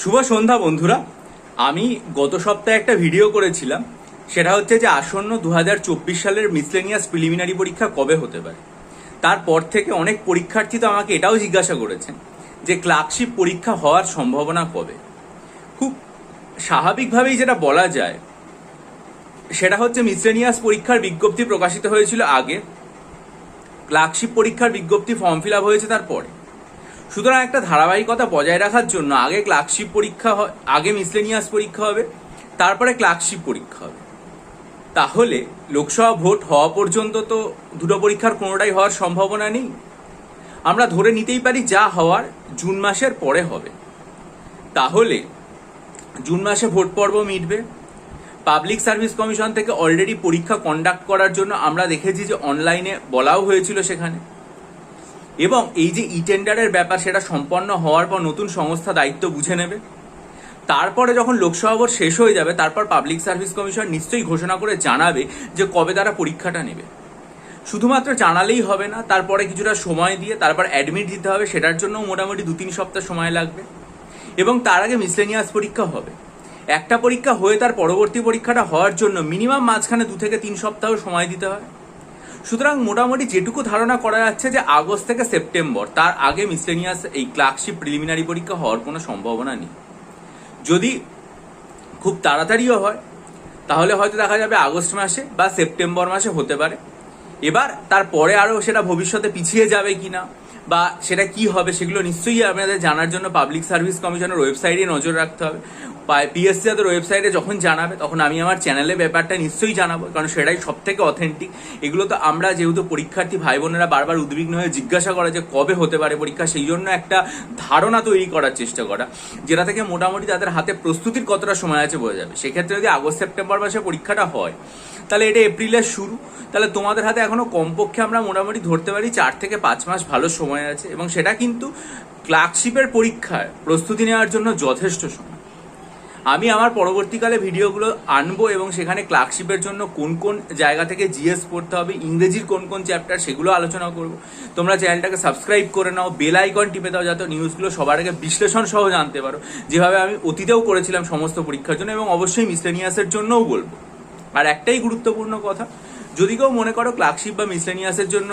শুভ সন্ধ্যা, বন্ধুরা। আমি গত সপ্তাহে একটা ভিডিও করেছিলাম। সেটা হচ্ছে যে আসন্ন দু হাজার চব্বিশ সালের মিসলেনিয়াস প্রিলিমিনারি পরীক্ষা কবে হতে পারে? তারপর থেকে অনেক পরীক্ষার্থী তো আমাকে এটাও জিজ্ঞাসা করেছেন যে ক্লার্কশিপ পরীক্ষা হওয়ার সম্ভাবনা কবে? খুব স্বাভাবিকভাবেই যেটা বলা যায়, সেটা হচ্ছে মিসলেনিয়াস পরীক্ষার বিজ্ঞপ্তি প্রকাশিত হয়েছিল আগে। ক্লার্কশিপ পরীক্ষার বিজ্ঞপ্তি ফর্ম ফিল আপ হয়েছে তারপরে। সুতরাং একটা ধারাবাহিকতা বজায় রাখার জন্য আগে ক্লার্কশিপ পরীক্ষা হয়, আগে মিসলেনিয়াস পরীক্ষা হবে, তারপরে ক্লার্কশিপ পরীক্ষা হবে। তাহলে লোকসভা ভোট হওয়া পর্যন্ত তো দুটো পরীক্ষার কোনোটাই হওয়ার সম্ভাবনা নেই। আমরা ধরে নিতেই পারি যা হওয়ার জুন মাসের পরে হবে। তাহলে জুন মাসে ভোট পর্ব মিটবে। পাবলিক সার্ভিস কমিশন থেকে অলরেডি পরীক্ষা কন্ডাক্ট করার জন্য আমরা দেখেছি যে অনলাইনে বলাও হয়েছিল সেখানে। এবং এই যে ই টেন্ডারের ব্যাপার সেটা সম্পন্ন হওয়ার পর নতুন সংস্থা দায়িত্ব বুঝে নেবে। তারপরে যখন লোকসভা ভোট শেষ হয়ে যাবে, তারপর পাবলিক সার্ভিস কমিশন নিশ্চয়ই ঘোষণা করে জানাবে যে কবে তারা পরীক্ষাটা নেবে। শুধুমাত্র জানালেই হবে না, তারপরে কিছুটা সময় দিয়ে তারপর অ্যাডমিট দিতে হবে, সেটার জন্য মোটামুটি দু তিন সপ্তাহ সময় লাগবে। এবং তার আগে মিসলেনিয়াস পরীক্ষা হবে। একটা পরীক্ষা হয়ে তার পরবর্তী পরীক্ষাটা হওয়ার জন্য মিনিমাম মাঝখানে দু থেকে তিন সপ্তাহ সময় দিতে হয়। সুতরাং মোটামুটি যেটুকু ধারণা করা যাচ্ছে যে আগস্ট থেকে সেপ্টেম্বর, তার আগে মিসলেনিয়াস এই ক্লার্কশিপ প্রিলিমিনারি পরীক্ষা হওয়ার কোনো সম্ভাবনা নেই। যদি খুব তাড়াতাড়িও হয়, তাহলে হয়তো দেখা যাবে আগস্ট মাসে বা সেপ্টেম্বর মাসে হতে পারে। এবার তারপরে আরও সেটা ভবিষ্যতে পিছিয়ে যাবে কিনা বা সেটা কি হবে সেগুলো নিশ্চয়ই আপনাদের জানার জন্য পাবলিক সার্ভিস কমিশনের ওয়েবসাইটে নজর রাখতে হবে। পিএসসি তাদের ওয়েবসাইটে যখন জানাবে, তখন আমি আমার চ্যানেলে ব্যাপারটা নিশ্চয়ই জানাব, কারণ সেটাই সব থেকে অথেন্টিক এগুলো তো আমরা যেহেতু পরীক্ষার্থী ভাই বোনেরা বারবার উদ্বিগ্ন হয়ে জিজ্ঞাসা করে যে কবে হতে পারে পরীক্ষা, সেই জন্য একটা ধারণা তৈরি করার চেষ্টা করা, যেটা থেকে মোটামুটি তাদের হাতে প্রস্তুতির কতটা সময় আছে বোঝা যাবে। সেক্ষেত্রে যদি আগস্ট, সেপ্টেম্বর মাসে পরীক্ষাটা হয়, তাহলে এটা এপ্রিলের শুরু। তাহলে তোমাদের হাতে এখনও কমপক্ষে আমরা মোটামুটি ধরতে পারি চার থেকে পাঁচ মাস ভালো সময় আছে, এবং সেটা কিন্তু ক্লার্কশিপের পরীক্ষার প্রস্তুতি নেওয়ার জন্য যথেষ্ট সময়। আমি আমার পরবর্তীকালে ভিডিওগুলো আনব এবং সেখানে ক্লার্কশিপের জন্য কোন কোন জায়গা থেকে জিএস পড়তে হবে, ইংরেজির কোন কোন চ্যাপ্টার, সেগুলো আলোচনা করব। তোমরা চ্যানেলটাকে সাবস্ক্রাইব করে নাও, বেল আইকন টিপে দাও যাতে নিউজগুলো সবার আগে বিশ্লেষণ সহ জানতে পারো। যেভাবে আমি অতীতেও করেছিলাম সমস্ত পরীক্ষার জন্য এবং অবশ্যই মিসলেনিয়াসের জন্যও বলব। আর একটাই গুরুত্বপূর্ণ কথা, যদি কেউ মনে করো ক্লার্কশিপ বা মিসলেনিয়াসের জন্য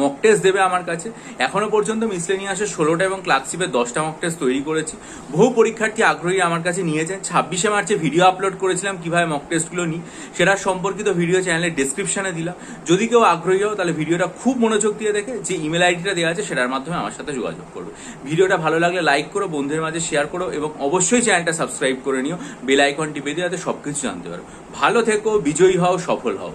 মক টেস্ট দেবে আমার কাছে। এখনও পর্যন্ত মিসলেনিয়াসের ষোলোটা এবং ক্লার্কশিপের দশটা মক টেস্ট তৈরি করেছি। বহু পরীক্ষার্থী আগ্রহী আমার কাছে নিয়েছেন। ছাব্বিশে মার্চে ভিডিও আপলোড করেছিলাম, কীভাবে মক টেস্টগুলো নিই। সেটা সম্পর্কিত ভিডিও চ্যানেলের ডিসক্রিপশনে দিলাম। যদি কেউ আগ্রহী হও, তাহলে ভিডিওটা খুব মনোযোগ দিয়ে দেখে, যে ইমেল আইডিটা দেওয়া আছে, সেটার মাধ্যমে আমার সাথে যোগাযোগ করবে। ভিডিওটা ভালো লাগলে লাইক করো, বন্ধুদের মাঝে শেয়ার করো এবং অবশ্যই চ্যানেলটা সাবস্ক্রাইব করে নিও। বেল আইকন টিপে দিয়ে যাতে সব কিছু জানতে পারো। ভালো থেকো, বিজয়ী হও, সফল হও।